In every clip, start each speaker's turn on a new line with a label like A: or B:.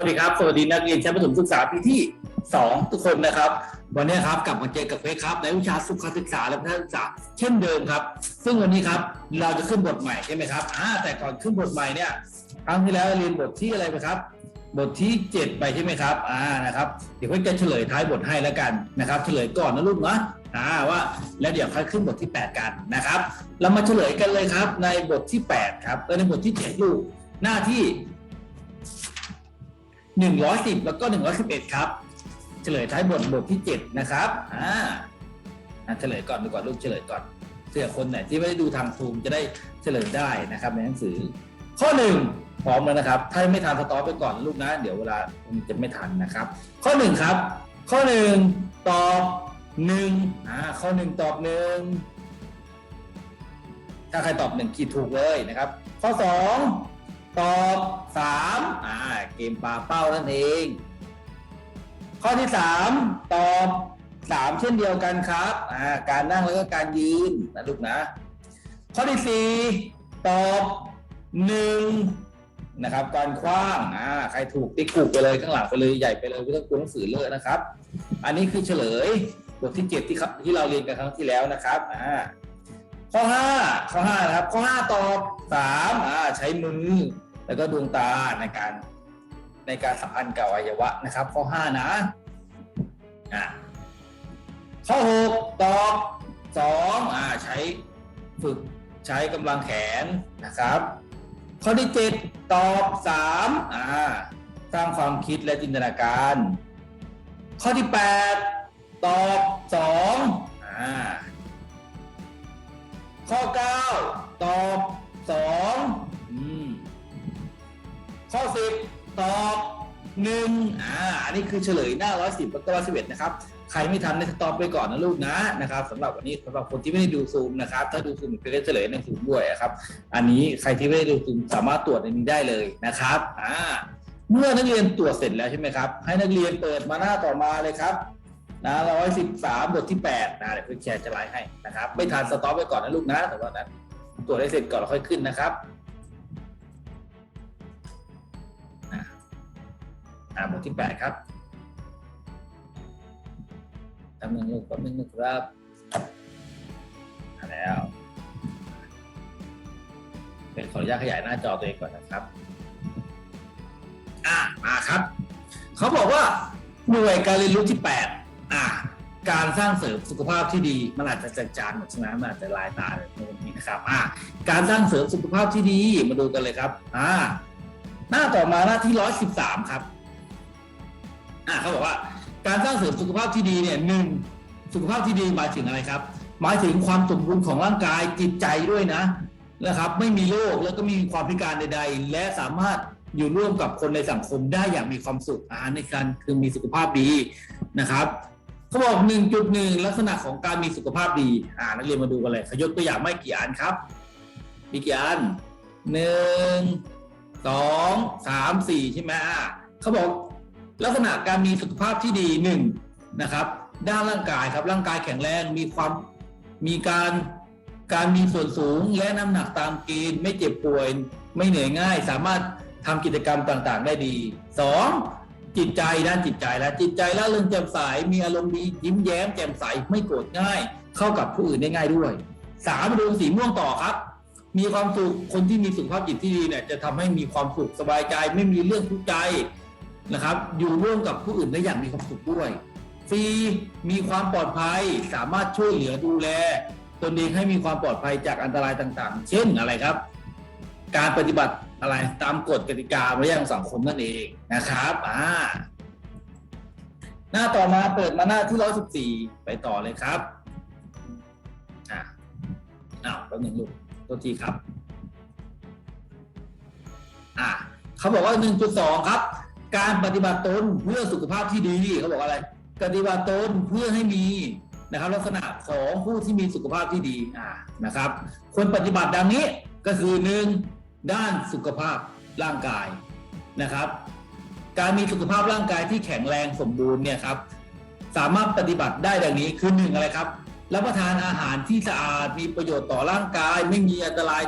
A: สวัสดีครับ สวัสดีนักเรียนชั้นประถมศึกษาปีที่ 2 ทุกคนนะครับ วันนี้ครับกลับมาเจอกับเฟซครับในวิชาสุขศึกษาและพัฒนาศึกษาเช่นเดิมครับ ซึ่งวันนี้ครับเราจะขึ้นบทใหม่ใช่ไหมครับอ่าแต่ก่อนขึ้นบทใหม่เนี่ยครั้งที่แล้วเรียนบทที่อะไรไปครับ บทที่ 7 ไปใช่ไหมครับอ่านะครับเดี๋ยวเพื่อนจะเฉลยท้ายบทให้แล้วกันนะครับเฉลยก่อนนะลูกนะอ่าว่าแล้วเดี๋ยวค่อยขึ้นบทที่ 8 กันนะครับ เรามาเฉลยกันเลยครับในบทที่ 8 ครับในบทที่7ลูกหน้าที่ 110 แล้วก็ 111 ครับ เฉลยท้ายบทบทที่ 7 นะครับ อ่าเฉลยก่อนดีกว่าลูกเฉลยก่อนเผื่อคนไหนที่ไม่ได้ดูทางซูมจะได้เฉลยได้นะครับในหนังสือ ข้อหนึ่งพร้อมแล้วนะครับ ถ้าไม่ทันสต็อปไปก่อนลูกนะ เดี๋ยวเวลามันจะไม่ทันนะครับ ข้อหนึ่งครับ ข้อหนึ่งตอบหนึ่งอ่าข้อหนึ่งตอบหนึ่งถ้าใครตอบหนึ่งขีดถูกเลยนะครับ ข้อสอง ตอบสามอ่าเกมปลาเป้านั่นเอง ข้อที่สามตอบสามเช่นเดียวกันครับอ่าการนั่งแล้วก็การยืนนะลูกนะ ข้อที่สี่ตอบหนึ่งนะครับการคว้างอ่าใครถูกติ๊กถูกไปเลยข้างหลังไปเลยใหญ่ไปเลยไม่ต้องกลัวหนังสือเลอะนะครับ อันนี้คือเฉลยบทที่เจ็ดที่ที่เราเรียนกันครั้งที่แล้วนะครับอ่าข้อห้าข้อห้านะครับ ข้อห้าตอบ สามอ่าใช้มือ แล้วก็ดวงตาในการในการสัมพันธ์กับอวัยวะนะครับ ข้อห้านะอ่าข้อหกตอบสองอ่าใช้ฝึกใช้กำลังแขนนะครับ ข้อที่เจ็ดตอบสามอ่าสร้างความคิดและจินตนาการ ข้อที่แปดตอบสองอ่าข้อเก้าตอบ สองอืมข้อสิบตอบหนึ่งอ่าอันนี้คือเฉลยหน้าร้อยสิบแล้วก็ร้อยสิบเอ็ดนะครับ ใครไม่ทันในสต็อปไปก่อนนะลูกนะนะครับสำหรับวันนี้สำหรับคนที่ไม่ได้ดูซูมนะครับ ถ้าดูซูมจะได้เฉลยในซูมด้วยนะครับ อันนี้ใครที่ไม่ได้ดูซูมสามารถตรวจในนี้ได้เลยนะครับอ่าเมื่อนักเรียนตรวจเสร็จแล้วใช่ไหมครับ ให้นักเรียนเปิดมาหน้าต่อมาเลยครับนะร้อยสิบสามบทที่แปดนะเดี๋ยวเพื่อนแชร์จะไลฟ์ให้นะครับ ไม่ทันสต็อปไปก่อนนะลูกนะแต่ว่านั้น ตรวจได้เสร็จก่อนแล้วค่อยขึ้นนะครับอ่าบทที่แปดครับแป๊บนึงลูกแป๊บนึงนะครับมาแล้วเป็นขออนุญาตขยายหน้าจอตัวเองก่อนนะครับ อ่ามาครับ เขาบอกว่าหน่วยการเรียนรู้ที่แปดอ่า การสร้างเสริมสุขภาพที่ดีมันอาจจะจางหมดใช่ไหมมันอาจจะลายตาในตรงนี้นะครับอ่าการสร้างเสริมสุขภาพที่ดีมาดูกันเลยครับอ่าหน้าต่อมาหน้าที่ร้อยสิบสามครับอ่าเขาบอกว่า การสร้างเสริมสุขภาพที่ดีเนี่ยหนึ่งสุขภาพที่ดีหมายถึงอะไรครับ หมายถึงความสมบูรณ์ของร่างกายจิตใจด้วยนะนะครับ ไม่มีโรคแล้วก็มีความพิการใด ๆ และสามารถอยู่ร่วมกับคนในสังคมได้อย่างมีความสุขอ่าในการคือมีสุขภาพดีนะครับ เขาบอก1.1ลักษณะของการมีสุขภาพดี อ่านักเรียนมาดูกันเลยขยกตัวอย่างไม่กี่อันครับ มีกี่อันหนึ่งสองสามสี่ใช่ไหมอ่าเขาบอกลักษณะการมีสุขภาพที่ดีหนึ่งนะครับ ด้านร่างกายครับร่างกายแข็งแรงมีความมีการการมีส่วนสูงและน้ำหนักตามเกณฑ์ไม่เจ็บป่วย ไม่เหนื่อยง่าย สามารถทำกิจกรรมต่างๆ ได้ดีสอง จิตใจด้านจิตใจและจิตใจและเรื่องแจ่มใสมีอารมณ์ดียิ้มแย้มแจ่มใสไม่โกรธง่าย เข้ากับผู้อื่นได้ง่ายด้วยสามดวงสีม่วงต่อครับ มีความสุขคนที่มีสุขภาพจิตที่ดีเนี่ยจะทำให้มีความสุขสบายใจไม่มีเรื่องทุกข์ใจนะครับ อยู่ร่วมกับผู้อื่นได้อย่างมีความสุขด้วยฟรีมีความปลอดภัยสามารถช่วยเหลือดูแลตนเองให้มีความปลอดภัยจากอันตรายต่างๆ เช่นอะไรครับ การปฏิบัติ อะไรตามกฎกติกามารยาทของสังคมนั่นเองนะครับอ่าหน้าต่อมาเปิดมาหน้าที่ร้อยสิบสี่ไปต่อเลยครับอ่าอ้าวแป๊บหนึ่งลูกตัวทีครับ อ่าเขาบอกว่า1.2ครับ การปฏิบัติตนเพื่อสุขภาพที่ดีเขาบอกอะไรปฏิบัติตนเพื่อให้มีนะครับ ลักษณะของผู้ที่มีสุขภาพที่ดีอ่านะครับควรปฏิบัติดังนี้ก็คือหนึ่ง ด้านสุขภาพร่างกายนะครับ การมีสุขภาพร่างกายที่แข็งแรงสมบูรณ์เนี่ยครับ สามารถปฏิบัติได้ดังนี้คือหนึ่งอะไรครับรับประทานอาหารที่สะอาดมีประโยชน์ต่อร่างกาย ไม่มีอันตราย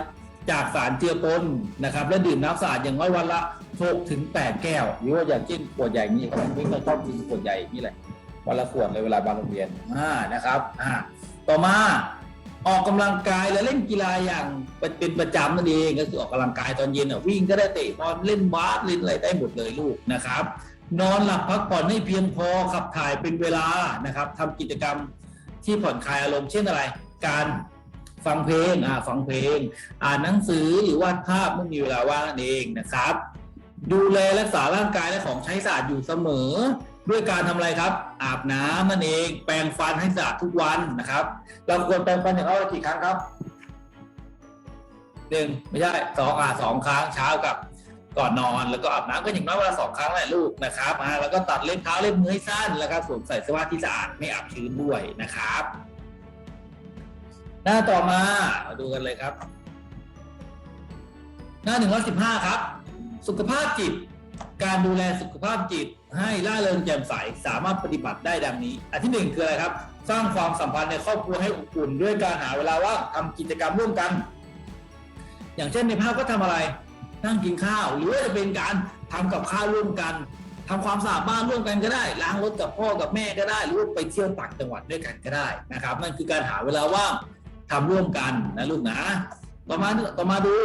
A: จากสารเจือปนนะครับ และดื่มน้ำสะอาดอย่างน้อยวันละหกถึงแปดแก้ว หรือว่าอย่างเช่นขวดใหญ่นี้ผมไม่ค่อยชอบกินขวดใหญ่นี่แหละวันละขวดเลยเวลาบางโรงเรียนอ่านะครับอ่าต่อมา ออกกำลังกายและเล่นกีฬาอย่างเป็นประจำนั่นเองก็คือออกกำลังกายตอนเย็นวิ่งก็ได้เตะบอลเล่นบาสเล่นอะไรได้หมดเลยลูกนะครับ นอนหลับพักผ่อนให้เพียงพอขับถ่ายเป็นเวลานะครับทำกิจกรรมที่ผ่อนคลายอารมณ์เช่นอะไร การฟังเพลงอ่าฟังเพลง อ่านหนังสือหรือวาดภาพเมื่อมีเวลาว่างนั่นเองนะครับ ดูแลรักษาร่างกายและของใช้สะอาดอยู่เสมอ ด้วยการทำอะไรครับ อาบน้ำนั่นเองแปรงฟันให้สะอาดทุกวันนะครับ เราควรแปรงฟันอย่างน้อยกี่ครั้งครับหนึ่งไม่ใช่สองอ่าสองครั้งเช้ากับก่อนนอนแล้วก็อาบน้ำก็อย่างน้อยวันละสองครั้งแหละลูกนะครับอ่าแล้วก็ตัดเล็บเท้าเล็บมือให้สั้นแล้วก็สวมใส่เสื้อผ้าที่สะอาดไม่อับชื้นด้วยนะครับ หน้าต่อมามาดูกันเลยครับ หน้าหนึ่งร้อยสิบห้าครับ สุขภาพจิต การดูแลสุขภาพจิตให้ล่าเริงแจ่มใสสามารถปฏิบัติได้ดังนี้ อันที่หนึ่งคืออะไรครับ สร้างความสัมพันธ์ในครอบครัวให้อบอุ่นด้วยการหาเวลาว่างทำกิจกรรมร่วมกัน อย่างเช่นในภาพก็ทำอะไร นั่งกินข้าว หรือว่าจะเป็นการทำกับข้าวร่วมกันทำความสะอาดบ้านร่วมกันก็ได้ล้างรถกับพ่อกับแม่ก็ได้ หรือว่าไปเที่ยวต่างจังหวัดด้วยกันก็ได้นะครับนั่นคือการหาเวลาว่างทำร่วมกันนะลูกนะ ต่อมาต่อมาดู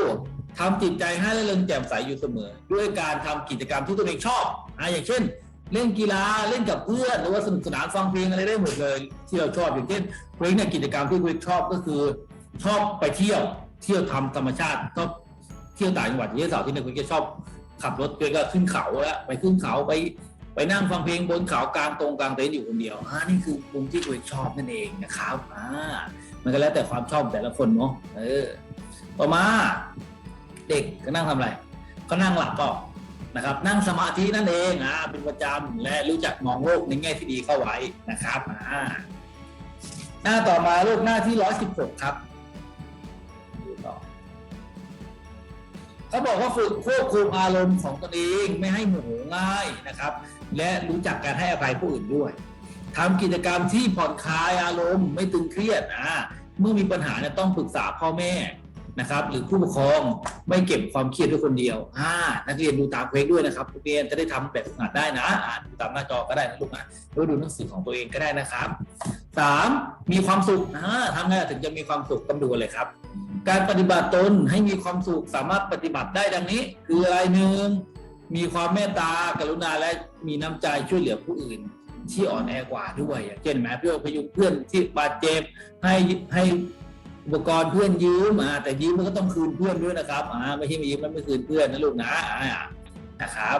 A: ทำจิตใจให้ร่เริงแจ่มใสอยู่เสมอ ด้วยการทำกิจกรรมที่ตัวเองชอบอะอย่างเช่น เล่นกีฬาเล่นกับเพื่อนหรือว่าสนุกสนานฟังเพลงอะไรได้หมดเลย ที่เราชอบอย่างเช่นเพลงเนี่ยกิจกรรมที่คุยชอบก็คือ ชอบไปเที่ยวเที่ยวทำธรรมชาติชอบเที่ยวต่างจังหวัดอย่างเช่นเสาร์ที่เนี่ยคุยจะชอบขับรถคุยก็ขึ้นเขาแล้วไปขึ้นเขาไปไปนั่งฟังเพลงบนเขากลางตรงกลางเต็นท์อยู่คนเดียวอ่านี่คือมุมที่คุยชอบนั่นเองนะครับอ่ามันก็แล้วแต่ความชอบแต่ละคนเนาะเออต่อมา เด็กก็นั่งทำอะไร ก็นั่งหลับก็นะครับ นั่งสมาธินั่นเองอ่าเป็นประจำและรู้จักมองโลกในแง่ที่ดีเข้าไว้นะครับอ่าหน้าต่อมาลูกหน้าที่ร้อยสิบหกครับดูต่อเขาบอกว่าฝึกควบคุมอารมณ์ของตนเองไม่ให้โมโหง่ายนะครับ และรู้จักการให้อภัยผู้อื่นด้วยทำกิจกรรมที่ผ่อนคลายอารมณ์ไม่ตึงเครียดอ่าเมื่อมีปัญหาเนี่ยต้องปรึกษาพ่อแม่ นะครับ หรือผู้ปกครองไม่เก็บความเครียดด้วยคนเดียวอ่านักเรียนดูตามเพลงด้วยนะครับนักเรียนจะได้ทำแบบฝึกหัดได้นะอ่านดูตามหน้าจอก็ได้นะลูกนะหรือว่าดูหนังสือของตัวเองก็ได้นะครับสามมีความสุขอ่าทำไงถึงจะมีความสุขต้องดูเลยครับ การปฏิบัติตนให้มีความสุขสามารถปฏิบัติได้ดังนี้ คืออะไรหนึ่งมีความเมตตากรุณาและมีน้ำใจช่วยเหลือผู้อื่นที่อ่อนแอกว่าด้วยอย่างเช่นแม้เพื่อพยุงเพื่อนที่บาดเจ็บให้ให้ อุปกรณ์เพื่อนยืมอ่าแต่ยืมมันก็ต้องคืนเพื่อนด้วยนะครับอ่าไม่ใช่มายืมแล้วไม่คืนเพื่อนนะลูกนะอ่านะครับ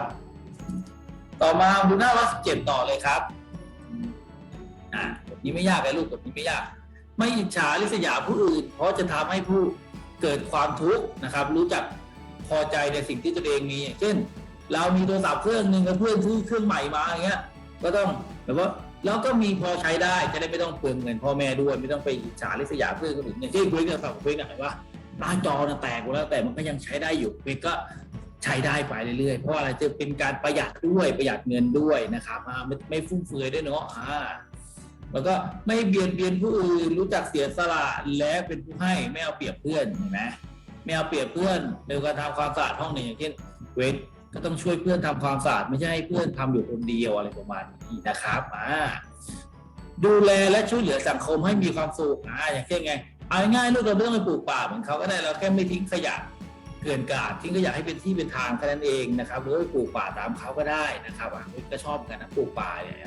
A: ต่อมาดูหน้าร้อยสิบเจ็ดต่อเลยครับอ่าบทนี้ไม่ยากเลยลูกบทนี้ไม่ยาก ไม่อิจฉาริษยาผู้อื่น เพราะจะทำให้ผู้เกิดความทุกข์นะครับ รู้จักพอใจในสิ่งที่ตัวเองมีเช่น เรามีโทรศัพท์เครื่องหนึ่งกับเพื่อนซื้อเครื่องใหม่มาอย่างเงี้ย ก็ต้องแบบว่า แล้วก็มีพอใช้ได้จะได้ไม่ต้องเปลืองเงินพ่อแม่ด้วยไม่ต้องไปอิจฉาริษยาเพื่อนคนอื่นอย่างที่คุยกันฝั่งคุยกันว่าหน้าจอน่ะแตกหมดแล้วแต่มันก็ยังใช้ได้อยู่เพื่อนก็ใช้ได้ไปเรื่อยๆ เพราะอะไรจะเป็นการประหยัดด้วยประหยัดเงินด้วยนะครับไม่ไม่ฟุ่มเฟือยด้วยเนาะอ่าแล้วก็ไม่เบียดเบียนผู้อื่นรู้จักเสียสละและเป็นผู้ให้ไม่เอาเปรียบเพื่อนเห็นไหมไม่เอาเปรียบเพื่อนในการทำความสะอาดห้องนี้อย่างเช่นเว้น ก็ต้องช่วยเพื่อนทำความสะอาดไม่ใช่ให้เพื่อนทำอยู่คนเดียวอะไรประมาณนี้นะครับอ่าดูแลและช่วยเหลือสังคมให้มีความสุขอ่าอย่างเช่นไงเอาง่ายๆลูกเราไม่ต้องไปปลูกป่าเหมือนเขาก็ได้เราแค่ไม่ทิ้งขยะเกินกาดทิ้งขยะให้เป็นที่เป็นทางแค่นั้นเองนะครับหรือปลูกป่าตามเขาก็ได้นะครับอะก็ชอบกันนะปลูกป่าเนี่ย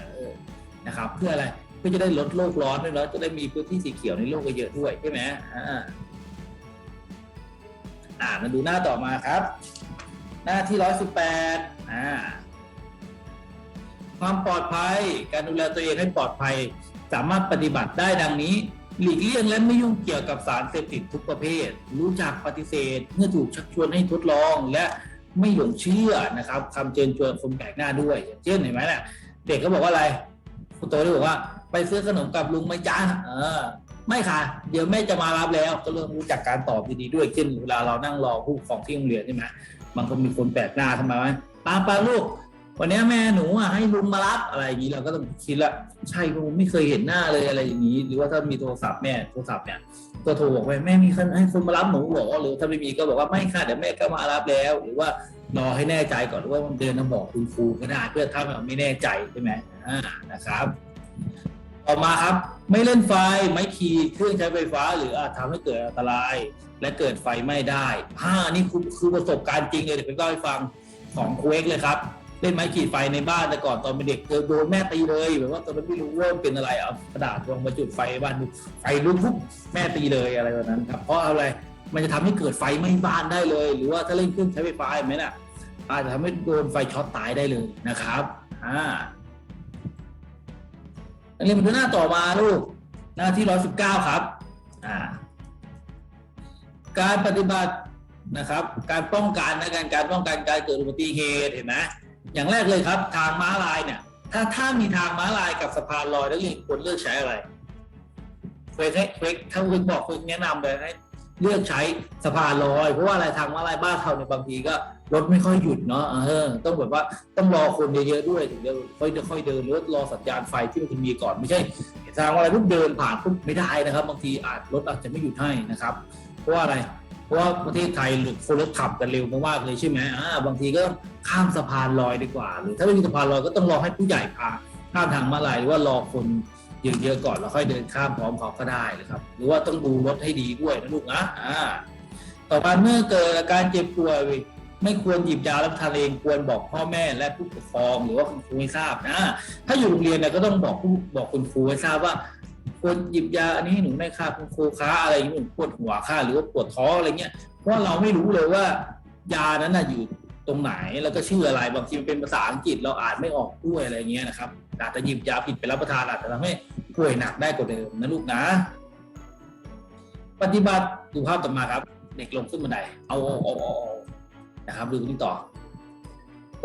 A: นะครับ เพื่ออะไรเพื่อจะได้ลดโลกร้อนด้วยแล้วจะได้มีพื้นที่สีเขียวในโลกเยอะด้วยใช่ไหมอ่าอ่ามาดูหน้าต่อมาครับ หน้าที่ร้อยสิบแปดอ่าความปลอดภัย การดูแลตัวเองให้ปลอดภัย สามารถปฏิบัติได้ดังนี้ หลีกเลี่ยงและไม่ยุ่งเกี่ยวกับสารเสพติดทุกประเภท รู้จักปฏิเสธ เมื่อถูกชักชวนให้ทดลองและไม่หลงเชื่อนะครับคำเชิญชวนคนแปลกหน้าด้วยอย่างเช่นเห็นไหมเนี่ยเด็กก็บอกว่าอะไรคุณโตได้บอกว่า ไปซื้อขนมกับลุงไหม่จ้าเออ ไม่ค่ะ เดี๋ยวแม่จะมารับแล้ว ก็เริ่มรู้จักการตอบดีๆด้วยเช่นเวลาเรานั่งรอผู้ปกครองที่โรงเรียนใช่ไหม บางคนมีคนแปลกหน้าทำไมวะปาปาลูก วันนี้แม่หนูอะให้ลุงมารับอะไรอย่างนี้เราก็ต้องคิดละใช่ผมไม่เคยเห็นหน้าเลยอะไรอย่างนี้ หรือว่าถ้ามีโทรศัพท์แม่โทรศัพท์เนี่ยก็โทรบอกไปแม่มีคนให้คนมารับหนูหรอหรือถ้าไม่มีก็บอกว่าไม่ค่ะเดี๋ยวแม่ก็มารับแล้ว หรือว่ารอให้แน่ใจก่อนว่ามันเดินมาบอกคุณครูก็ได้เพื่อถ้าเราไม่แน่ใจใช่ไหมอ่านะครับต่อมาครับ ไม่เล่นไฟ ไม่ขี่เครื่องใช้ไฟฟ้า หรืออาจทำให้เกิดอันตราย และเกิดไฟไหม้ได้อ่านี่คือคือประสบการณ์จริงเลยเดี๋ยวผมเล่าให้ฟังของครูเอ็กเลยครับ เล่นไม้ขีดไฟในบ้านแต่ก่อนตอนเป็นเด็กเจอโดนแม่ตีเลยแบบว่าตอนนั้นไม่รู้ว่าเป็นอะไรเอากระดาษลงมาจุดไฟบ้านดูไฟลุกปุ๊บแม่ตีเลยอะไรแบบนั้นครับเพราะอะไรมันจะทำให้เกิดไฟไหม้บ้านได้เลย หรือว่าถ้าเล่นเครื่องใช้ไฟฟ้าไหมน่ะอาจจะทำให้โดนไฟช็อตตายได้เลยนะครับอ่านักเรียนมาดูหน้าต่อมาลูกหน้าที่ร้อยสิบเก้าครับ อ่า การปฏิบัตินะครับ การป้องกันนะการการป้องกันการเกิดอุบัติเหตุเห็นไหมอย่างแรกเลยครับ ทางม้าลายเนี่ย ถ้าถ้ามีทางม้าลายกับสะพานลอยนักเรียนควรเลือกใช้อะไรเฟกให้เฟกถ้าเฟกบอกเฟกแนะนำเลยให้เลือกใช้สะพานลอย เพราะว่าอะไรทางม้าลายบ้านเราเนี่ยบางทีก็รถไม่ค่อยหยุดเนาะเออต้องแบบว่าต้องรอคนเยอะๆด้วยถึงจะค่อยค่อยเดินหรือรอสัญญาณไฟที่มันจะมีก่อนไม่ใช่ทางอะไรปุ๊บเดินผ่านปุ๊บไม่ได้นะครับ บางทีอาจรถอาจจะไม่หยุดให้นะครับ เพราะว่าอะไร เพราะว่าประเทศไทยหรือคนรถขับกันเร็วมากๆเลยใช่ไหมอ่าบางทีก็ข้ามสะพานลอยดีกว่า หรือถ้าไม่มีสะพานลอยก็ต้องรอให้ผู้ใหญ่พาข้ามทางมาลายหรือว่ารอคนเยอะๆก่อนแล้วค่อยเดินข้ามพร้อมเขาก็ได้นะครับ หรือว่าต้องดูรถให้ดีด้วยนะลูกนะอ่าต่อมาเมื่อเกิดอาการเจ็บป่วยไม่ควรหยิบยารับทานเองควรบอกพ่อแม่และผู้ปกครองหรือว่าคุณครูให้ทราบนะ ถ้าอยู่โรงเรียนเนี่ยก็ต้องบอกผู้บอกคุณครูให้ทราบว่า ควรหยิบยาอันนี้ให้หนูไม่ค่ะคุณครูคะอะไรอย่างนี้หนูปวดหัวค่ะหรือว่าปวดท้องอะไรเงี้ยเพราะเราไม่รู้เลยว่ายานั้นน่ะอยู่ตรงไหนแล้วก็ชื่ออะไรบางทีมันเป็นภาษาอังกฤษเราอ่านไม่ออกด้วยอะไรเงี้ยนะครับอาจจะหยิบยาผิดไปรับประทานอาจจะทำให้ป่วยหนักได้กว่าเดิมนะลูกนะ ปฏิบัติดูภาพต่อมาครับ เด็กลงขึ้นบันไดเอาเอาเอาเอาเอานะครับดูนี่ต่อ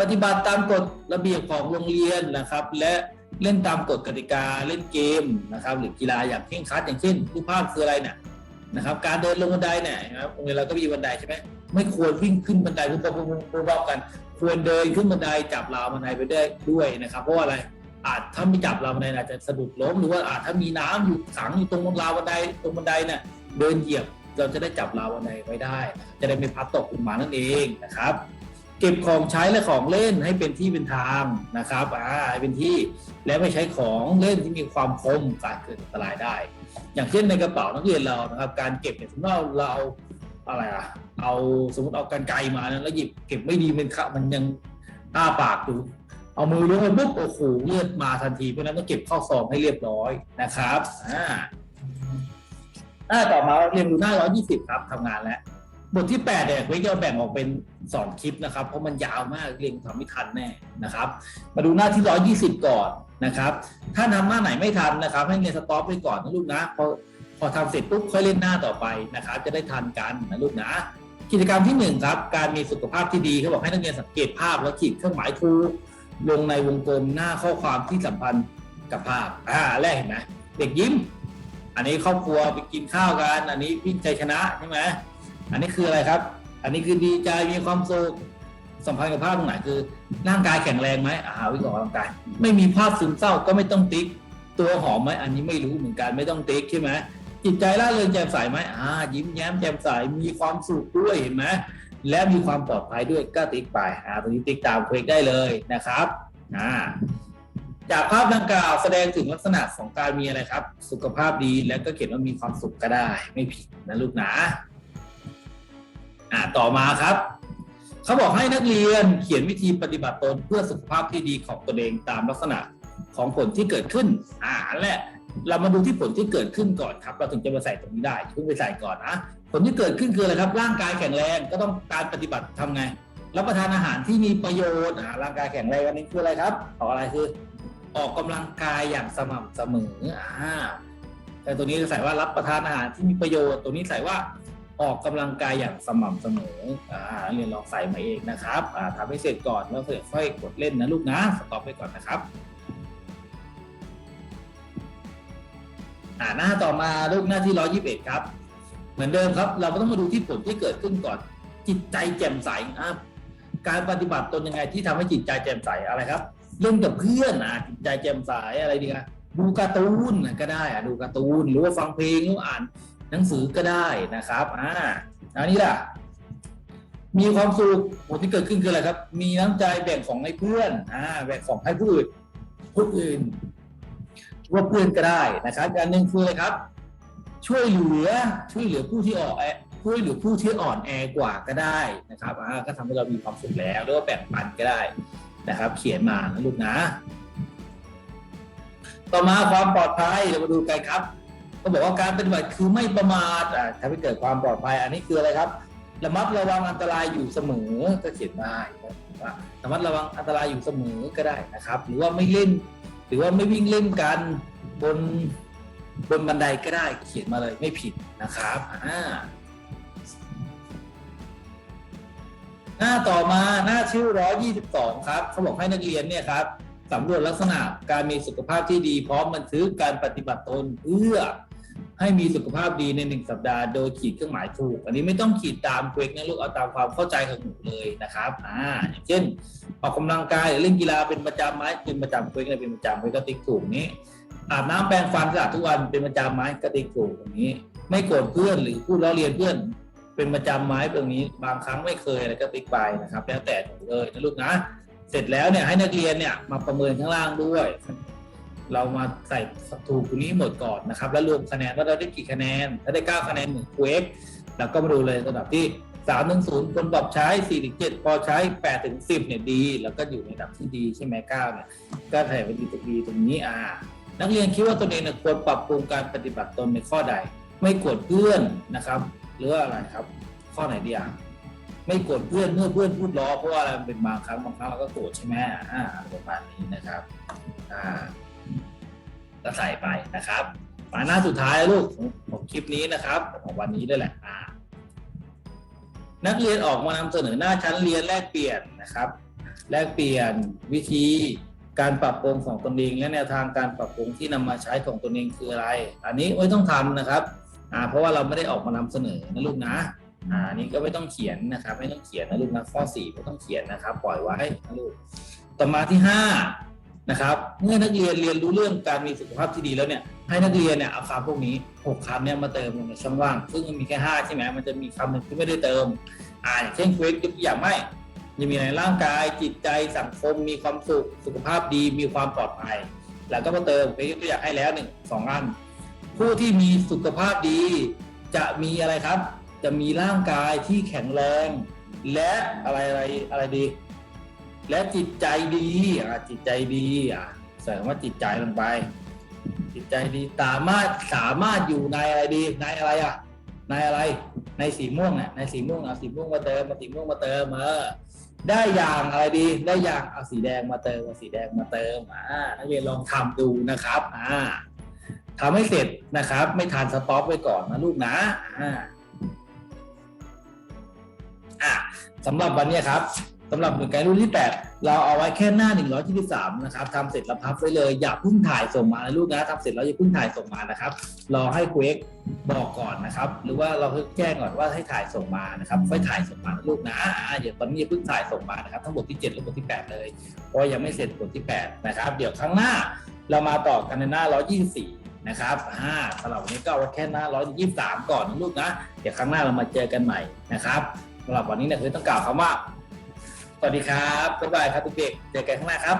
A: ปฏิบัติตามกฎระเบียบของโรงเรียนนะครับ และ เล่นตามกฎกติกาเล่นเกมนะครับ หรือกีฬาอย่างเคร่งครัดอย่างเช่นรูปภาพคืออะไรเนี่ยนะครับ การเดินลงบันไดเนี่ยนะครับโรงเรียนเราก็มีบันไดใช่ไหมไม่ควรวิ่งขึ้นบันไดพุ่งๆๆๆๆกัน ควรเดินขึ้นบันไดจับราวบันไดไปได้ด้วยนะครับ เพราะอะไรอาจถ้าไม่จับราวบันไดอาจจะสะดุดล้มหรือว่าอาจถ้ามีน้ำอยู่ขังอยู่ตรงราวบันไดตรงบันไดเนี่ยเดินเหยียบเราจะได้จับราวบันไดไว้ได้ จะได้ไม่พัดตกลงมานั่นเองนะครับ เก็บของใช้และของเล่นให้เป็นที่เป็นทางนะครับอ่าให้เป็นที่และไม่ใช้ของเล่นที่มีความคมการเกิดอันตรายได้ อย่างเช่นในกระเป๋านักเรียนเรานะครับ การเก็บเนี่ยสมมติเราเอาอะไรอะเอาสมมติเอากันไกรมาแล้วหยิบเก็บไม่ดีมันขะมันยังอ้าปากดูเอามือล้วงไปปุ๊บโอ้โหเลือดมาทันที เพราะฉะนั้นต้องเก็บเข้าซองให้เรียบร้อยนะครับอ่าหน้าต่อมาเรียนดูหน้า 120 ครับทำงานแล้ว บทที่8เนี่ยเว้ยจะแบ่งออกเป็นสอนคลิปนะครับ เพราะมันยาวมากเรียนทำไม่ทันแน่นะครับ มาดูหน้าที่ 120 ก่อนนะครับ ถ้าทำหน้าไหนไม่ทันนะครับ ให้เรียนสต็อปไปก่อนนะลูกนะพอพอทำเสร็จปุ๊บค่อยเล่นหน้าต่อไปนะครับ จะได้ทันกันนะลูกนะกิจกรรมที่หนึ่งครับ การมีสุขภาพที่ดีเขาบอกให้นักเรียนสังเกตภาพแล้วขีดเครื่องหมายทูลงในวงกลมหน้าข้อความที่สัมพันธ์กับภาพอ่าแรกเห็นไหมเด็กยิ้ม อันนี้ครอบครัวไปกินข้าวกัน อันนี้วิ่งใจชนะใช่ไหม อันนี้คืออะไรครับ อันนี้คือดีใจมีความสุขสัมพันธ์กับภาพตรงไหนคือร่างกายแข็งแรงไหมอ่าวิ่งออกกำลังกายไม่มีภาพซึมเศร้าก็ไม่ต้องติ๊ก ตัวหอมไหมอันนี้ไม่รู้เหมือนกันไม่ต้องติ๊กใช่ไหมจิตใจร่าเริงแจ่มใสไหมอ่ายิ้มแย้มแจ่มใสมีความสุขด้วยเห็นไหมและมีความปลอดภัยด้วยก็ติ๊กไปอ่าตรงนี้ติ๊กตามเควกได้เลยนะครับอ่าจากภาพดังกล่าวแสดงถึงลักษณะของการมีอะไรครับ สุขภาพดีแล้วก็เขียนว่ามีความสุขก็ได้ ไม่ผิดนะลูกนะ อ่าต่อมาครับเขาบอกให้นักเรียนเขียนวิธีปฏิบัติตนเพื่อสุขภาพที่ดีของตนเองตามลักษณะของผลที่เกิดขึ้นอ่านแหละ เรามาดูที่ผลที่เกิดขึ้นก่อนครับ เราถึงจะมาใส่ตรงนี้ได้เพิ่งไปใส่ก่อนนะผลที่เกิดขึ้นคืออะไรครับ ร่างกายแข็งแรงก็ต้องการปฏิบัติทำไงรับประทานอาหารที่มีประโยชน์อ่าร่างกายแข็งแรงอันนี้คืออะไรครับออกอะไรคือ ออกกำลังกายอย่างสม่ำเสมออ่าแต่ตัวนี้ใส่ว่ารับประทานอาหารที่มีประโยชน์ ตัวนี้ใส่ว่า ออกกำลังกายอย่างสม่ำเสมออ่าเรียนลองใส่มาเองนะครับอ่าทำให้เสร็จก่อนแล้วค่อยกดเล่นนะลูกนะสต็อปไปก่อนนะครับอ่าหน้าต่อมาลูกหน้าที่121ครับ เหมือนเดิมครับ เราก็ต้องมาดูที่ผลที่เกิดขึ้นก่อน จิตใจแจ่มใสอะการปฏิบัติตนยังไงที่ทำให้จิตใจแจ่มใสอะไรครับ เล่นกับเพื่อนอะจิตใจแจ่มใสอะไรดีครับดูการ์ตูนก็ได้อะดูการ์ตูนหรือว่าฟังเพลงหรืออ่าน หนังสือก็ได้นะครับอ่าอันนี้ล่ะ มีความสุขผลที่เกิดขึ้นคืออะไรครับ มีน้ำใจแบ่งของให้เพื่อนอ่าแบ่งของให้ผู้อื่นผู้อื่นว่าเพื่อนก็ได้นะครับอันหนึ่งคืออะไรครับ ช่วยเหลือช่วยเหลือผู้ที่อ่อนแอช่วยเหลือผู้ที่อ่อนแอกว่าก็ได้นะครับอ่าก็ทำให้เรามีความสุขแล้วหรือว่าแบ่งปันก็ได้นะครับ เขียนมานะลูกนะ ต่อมาความปลอดภัยเรามาดูกันครับ ก็บอกว่าการปฏิบัติคือไม่ประมาทอ่าทำให้เกิดความปลอดภัย อันนี้คืออะไรครับระมัดระวังอันตรายอยู่เสมอก็เขียนได้ว่าระมัดระวังอันตรายอยู่เสมอก็ได้นะครับ หรือว่าไม่เล่น หรือว่าไม่วิ่งเล่นกันบนบนบันไดก็ได้เขียนมาเลยไม่ผิดนะครับอ่าหน้าต่อมาหน้าชื่อร้อยยี่สิบสองครับเขาบอกให้นักเรียนเนี่ยครับสำรวจลักษณะการมีสุขภาพที่ดีพร้อมบันทึกการปฏิบัติตนเพื่อ ให้มีสุขภาพดีในหนึ่งสัปดาห์โดยขีดเครื่องหมายถูก อันนี้ไม่ต้องขีดตามเควกนะลูกเอาตามความเข้าใจของหนูเลยนะครับอ่าอย่างเช่นออกกำลังกายหรือเล่นกีฬาเป็นประจำไหมเป็นประจำเควกอะไรเป็นประจำเควกก็ติ๊กถูกนี้อาบน้ำแปรงฟันสะอาดทุกวันเป็นประจำไหมก็ติ๊กถูกตรงนี้ ไม่โกรธเพื่อนหรือพูดล้อเลียนเพื่อน เป็นประจำไหมตรงนี้ บางครั้งไม่เคยอะไรก็ติ๊กไปนะครับ แล้วแต่หนูเลยนะลูกนะ เสร็จแล้วเนี่ยให้นักเรียนเนี่ยมาประเมินข้างล่างด้วย เรามาใส่ถูกตรงนี้หมดก่อนนะครับ แล้วรวมคะแนนว่าเราได้กี่คะแนนถ้าได้ 9 คะแนนเหมือนเวกแล้วก็มาดูเลยระดับที่3ถึง0คนปรับใช้4ถึง7พอใช้8ถึง10เนี่ยดี แล้วก็อยู่ในระดับที่ดีใช่ไหม9เนี่ยก็ถ่ายไปดีตรงดีตรงนี้อ่านักเรียนคิดว่าตนเองควรปรับปรุงการปฏิบัติตนในข้อใด ไม่กรธเพื่อนนะครับ หรืออะไรครับ ข้อไหนดีอะไม่กรธเพื่อนเมื่อเพื่อนพูดล้อเพราะว่าอะไรเป็นบางครั้งบางครั้งเราก็โกรธใช่ไหมอ่าประมาณนี้นะครับอ่า ก็ใส่ไปนะครับมาหน้าสุดท้ายลูกของคลิปนี้นะครับของวันนี้ด้วยแหละนักเรียนออกมานำเสนอหน้าชั้นเรียนแลกเปลี่ยนนะครับ แลกเปลี่ยนวิธีการปรับปรุงของตนเองและแนวทางการปรับปรุงที่นำมาใช้ของตนเองคืออะไร อันนี้ไม่ต้องทำนะครับอ่าเพราะว่าเราไม่ได้ออกมานำเสนอนะลูกนะอ่าอันนี้ก็ไม่ต้องเขียนนะครับ ไม่ต้องเขียนนะลูกนะข้อสี่ไม่ต้องเขียนนะครับ ปล่อยไว้นะลูกต่อมาที่ห้า นะครับ เมื่อนักเรียนเรียนรู้เรื่องการมีสุขภาพที่ดีแล้วเนี่ยให้นักเรียนเนี่ยเอาคำพวกนี้หกคำเนี่ยมาเติมลงในช่องว่าง ซึ่งมันมีแค่ห้าใช่ไหมมันจะมีคำหนึ่งที่ไม่ได้เติม อ่าอย่างเช่นเควสยกตัวอย่างไม่จะมีในร่างกายจิตใจสังคมมีความสุขสุขภาพดีมีความปลอดภัย แล้วก็มาเติมเควสยกตัวอย่างให้แล้วหนึ่งสองอัน ผู้ที่มีสุขภาพดี จะมีอะไรครับ จะมีร่างกายที่แข็งแรง และอะไรอะไรอะไรดี และจิตใจดีอะจิตใจดีอะใส่คำว่าจิตใจลงไป จิตใจดีสามารถสามารถอยู่ในอะไรดีในอะไรอะ ในอะไร ในสีม่วงเนี่ยในสีม่วงเอาสีม่วงมาเติมมาสีม่วงมาเติมเออได้อย่างอะไรดีได้อย่างเอาสีแดงมาเติมเอาสีแดงมาเติมอ่านักเรียนลองทำดูนะครับอ่าทำให้เสร็จนะครับ ไม่ทานสต็อปไว้ก่อนนะลูกนะอ่าอะสำหรับวันนี้ครับ สำหรับหน่วยการรุ่นที่ 8 เราเอาไว้แค่หน้า 123 นะครับทำเสร็จแล้วพับไว้เลย อย่าเพิ่งถ่ายส่งมานะลูกนะทำเสร็จแล้วอย่าเพิ่งถ่ายส่งมานะครับ รอให้เควกบอกก่อนนะครับ หรือว่าเราแจ้งก่อนว่าให้ถ่ายส่งมานะครับ ค่อยถ่ายส่งมานะลูกนะอย่าตอนนี้อย่าเพิ่งถ่ายส่งมานะครับ ทั้งบทที่ 7 และบทที่ 8 เลย เพราะยังไม่เสร็จบทที่ 8 นะครับ เดี๋ยวครั้งหน้าเรามาต่อกันในหน้า 124นะครับอ่าสำหรับวันนี้ก็เอาไว้แค่หน้า 123 ก่อนนะลูกนะ เดี๋ยวครั้งหน้าเรามาเจอกันใหม่นะครับสำหรับวันนี้เนี่ยคือต้องกล่าวคำว่า วัสดีครับบ๊ายบายครับทุกเด็กๆเจอกันข้างหน้าครับ